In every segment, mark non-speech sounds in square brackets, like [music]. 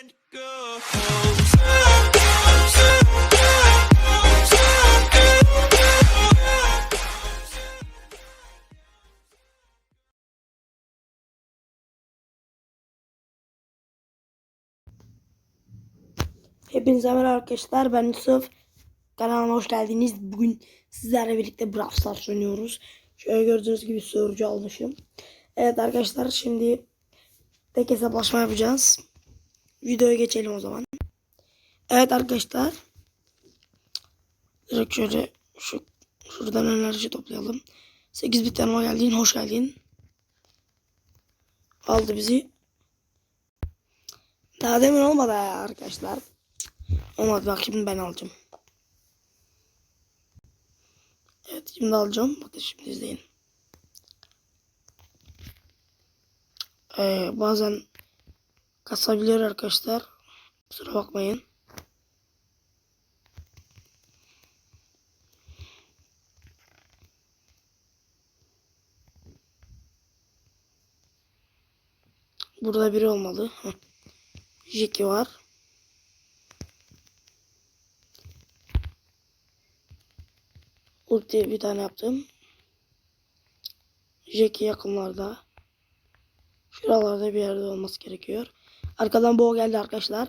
Hepinize merhaba arkadaşlar. Ben Yusuf. Kanalıma hoş geldiniz. Bugün sizlerle birlikte Brawl Stars oynuyoruz. Şöyle gördüğünüz gibi sorucu almışım. Evet arkadaşlar şimdi tek hesaplaşma yapacağız. Videoya geçelim o zaman. Evet arkadaşlar. Direkt şöyle şu şuradan enerji toplayalım. 8 bit yanıma geldin. Hoş geldin. Aldı bizi. Daha demin olmadı arkadaşlar. Olmadı bak şimdi ben alacağım. Evet şimdi alacağım. Bakın şimdi izleyin. Ee, bazen kasabiliyor arkadaşlar. Kusura bakmayın. Burada biri olmalı. Heh. Var. Ulti bir tane yaptım. Jeki yakınlarda. Şuralarda bir yerde olması gerekiyor. Arkadan boğa geldi arkadaşlar.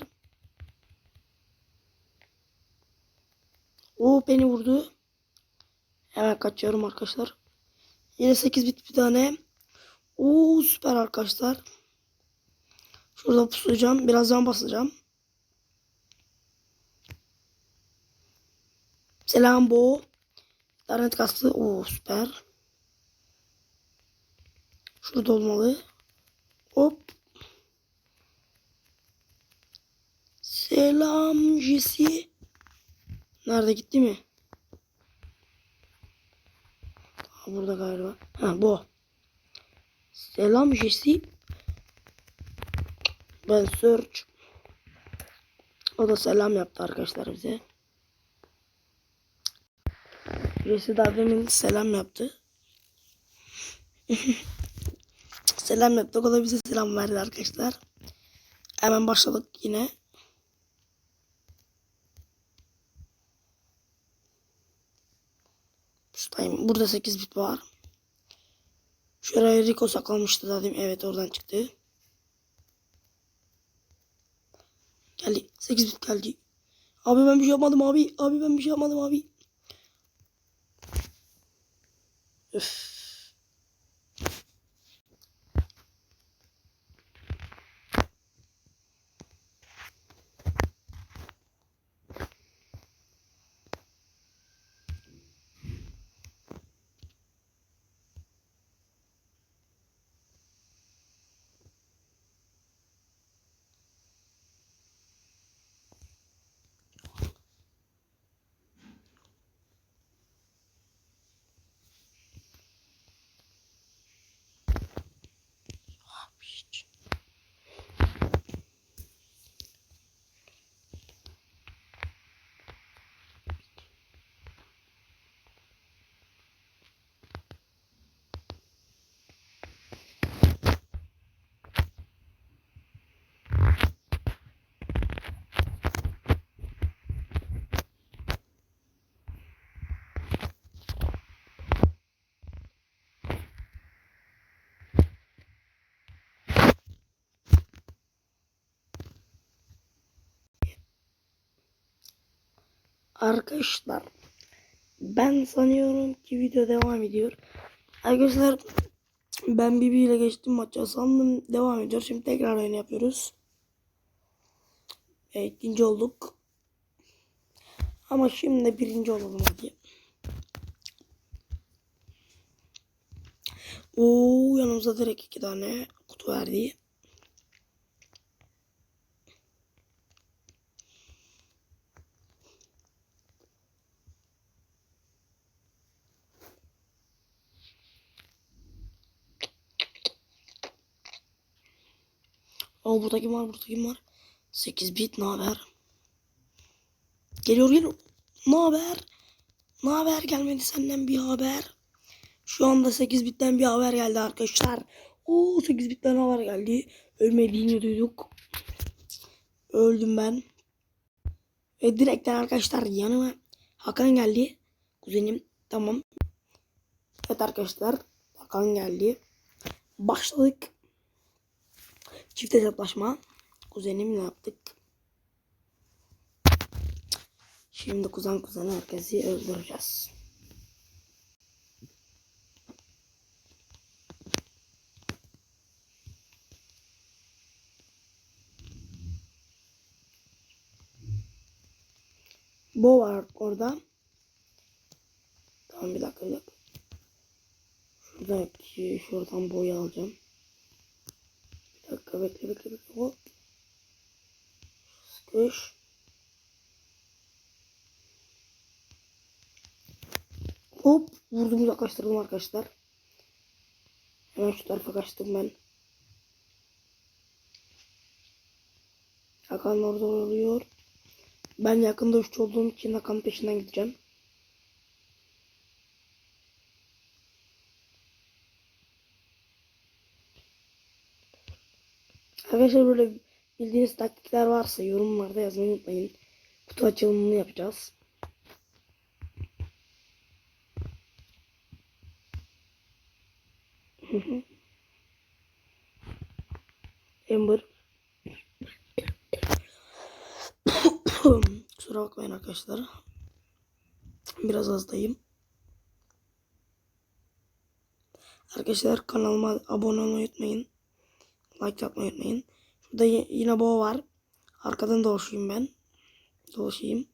O beni vurdu. Hemen kaçıyorum arkadaşlar. Yine 8 bit bir tane. Oo süper arkadaşlar. Şurada pusacağım. Birazdan basacağım. Selam Bo. İnternet kastı. Oo süper. Şurada olmalı. Hop. Selam Jesse. Nerede gitti mi? Ha, burada galiba. Ha bu. Selam Jesse. Ben search. O da selam yaptı arkadaşlar bize. Birisi daha demin selam yaptı. [laughs] selam yaptı. O da bize selam verdi arkadaşlar. Hemen başladık yine. Şuradayım. Burada 8 bit var. Şuraya Rico saklamıştı zaten. Evet oradan çıktı. Geldi. 8 bit geldi. Abi ben bir şey yapmadım abi. Abi ben bir şey yapmadım abi. Üf. Arkadaşlar ben sanıyorum ki video devam ediyor. Arkadaşlar ben Bibi ile geçtim maça sandım devam ediyor. Şimdi tekrar oyun yapıyoruz. Evet ikinci olduk. Ama şimdi birinci olalım hadi. Oo yanımıza direkt iki tane kutu verdi. Aa burada kim var burada kim var? 8 bit ne haber? Geliyor geliyor. Ne haber? Ne haber gelmedi senden bir haber? Şu anda 8 bitten bir haber geldi arkadaşlar. Oo 8 bitten haber geldi. Ölmediğini duyduk. Öldüm ben. Ve direkten arkadaşlar yanıma Hakan geldi. Kuzenim tamam. Evet arkadaşlar Hakan geldi. Başladık. Çift hesaplaşma. Kuzenimle yaptık. Şimdi kuzen kuzen herkesi öldüreceğiz. Bo var orada. Tamam bir dakika bir dakika. Şuradaki şuradan boyu alacağım. Dakika bekle bekle bekle. Hop. Sıkış. Hop vurdum uzaklaştırdım arkadaşlar. Hemen şu tarafa kaçtım ben. Hakan orada oluyor. Ben yakında uççu olduğum için Hakan'ın peşinden gideceğim. Arkadaşlar böyle bildiğiniz taktikler varsa yorumlarda yazmayı unutmayın. Kutu açılımını yapacağız. Ember. [coughs] Kusura bakmayın arkadaşlar. Biraz hastayım. Arkadaşlar kanalıma abone olmayı unutmayın. Like atmayı unutmayın. Şurada y- yine boğa var. Arkadan dolaşayım ben. Dolaşayım.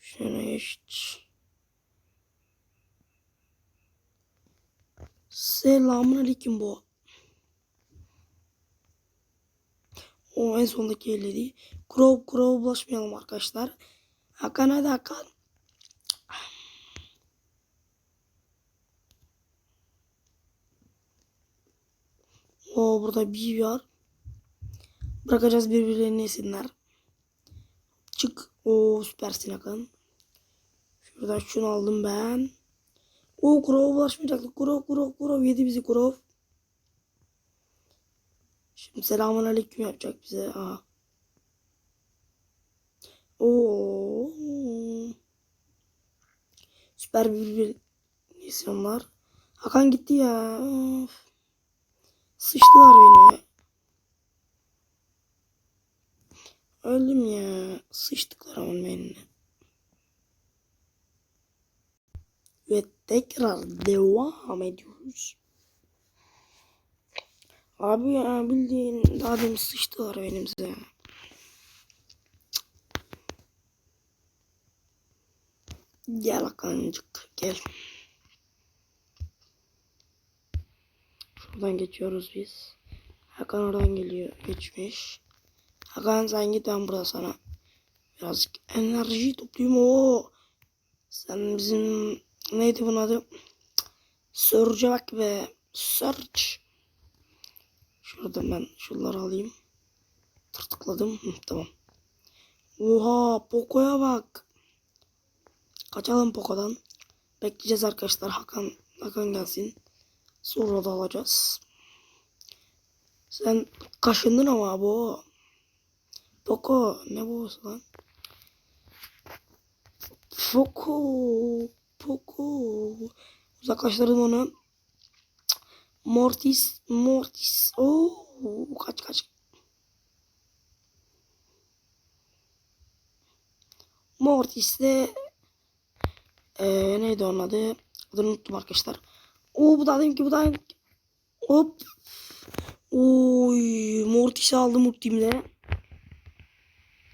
Şöyle geç. Selamun aleyküm boğa. O en sondaki elledi. Crow, Crow bulaşmayalım arkadaşlar. Hakan hadi Hakan. O burada bir var. Bırakacağız birbirlerini yesinler. Çık. O süpersin Hakan. Şuradan şunu aldım ben. O Crow bulaşmayacaktık. Crow, Crow, Crow yedi bizi Crow. Şimdi selamun aleyküm yapacak bize. Aha. Oo. Süper bir bir misyonlar. Hakan gitti ya. Of. Sıçtılar beni. Öldüm ya. Sıçtıklar ama benimle. Ve tekrar devam ediyoruz. Abi ya bildiğin daha demin sıçtılar benimize. Gel Hakan'cık gel. Şuradan geçiyoruz biz. Hakan oradan geliyor. Geçmiş. Hakan sen git ben burada sana. Birazcık enerji toplayayım. Oo. Sen bizim neydi bunun adı? Surge'e bak be. Surge. Şuradan ben şunları alayım. Tırtıkladım. Tamam. Oha Poco'ya bak. Kaçalım Poco'dan. Bekleyeceğiz arkadaşlar. Hakan Hakan gelsin. Sonra da alacağız. Sen kaşındın ama bu. Poco ne bu lan? Poco. Poco. Uzaklaştırdım onu. Mortis. Mortis. Oo, kaç kaç. Mortis de ee, neydi onun adı? Adını unuttum arkadaşlar. Oo bu da dedim ki bu da hop. Oy Mortis'i aldım ultimle.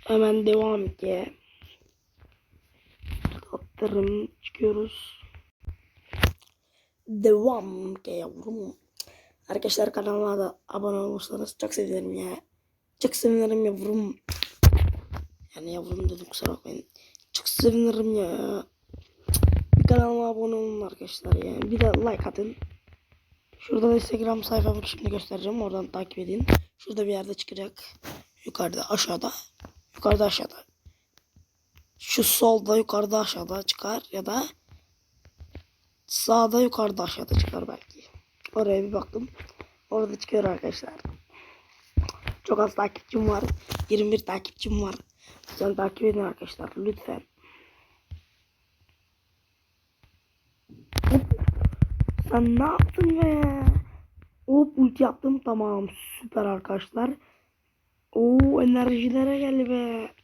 Hemen devam et ya. Kaptırım çıkıyoruz. Devam ki yavrum. Arkadaşlar kanalıma da abone olursanız çok sevinirim ya. Çok sevinirim yavrum. Yani yavrum dedim kusura bakmayın. Çok sevinirim ya. Kanalıma abone olun arkadaşlar ya. Bir de like atın. Şurada da Instagram sayfamı şimdi göstereceğim. Oradan takip edin. Şurada bir yerde çıkacak. Yukarıda aşağıda. Yukarıda aşağıda. Şu solda yukarıda aşağıda çıkar ya da sağda yukarıda aşağıda çıkar belki. Oraya bir baktım. Orada çıkıyor arkadaşlar. Çok az takipçim var. 21 takipçim var. Lütfen takip edin arkadaşlar. Lütfen. Sen ne yaptın be? Hop ulti yaptım. Tamam. Süper arkadaşlar. Oo enerjilere geldi be.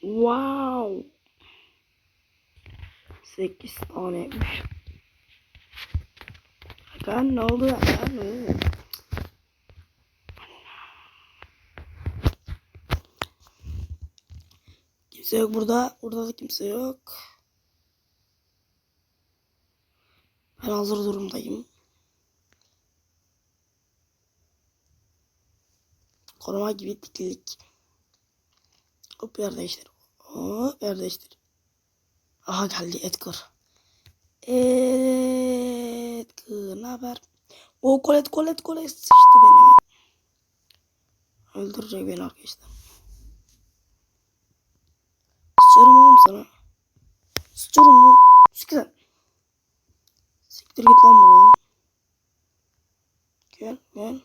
Wow. 8 taneymiş. Hakan ne oldu Hakan? Ne oldu? Kimse yok burada. Burada da kimse yok. Hazır durumdayım. Koruma gibi diklik. Hop yer değiştir. Hop yer değiştir. Aha geldi Edgar. Edgar ne haber? O kolet kolet kolet sıçtı beni. Öldürecek beni arkadaşlar. Sıçarım oğlum sana. Sıçarım oğlum. Lan. Siktir git lan buradan. Gel gel.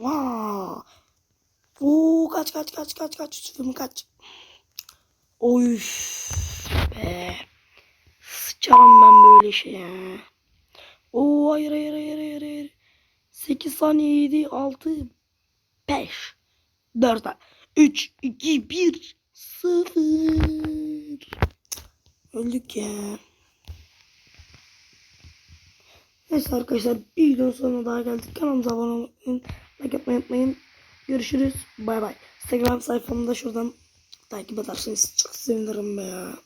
Vaa. Oo kaç kaç kaç kaç kaç Yusuf'um kaç. Oy be. Sıçarım ben böyle şeye. Oo hayır hayır hayır hayır hayır. 8 saniye 7 6 5 4 3 2 1 0 Öldük ya. Neyse arkadaşlar bir videonun sonuna daha geldik. Kanalımıza abone olmayı, like yapmayı unutmayın. Görüşürüz. Bay bay. Instagram sayfamda şuradan takip ederseniz çok sevinirim be ya.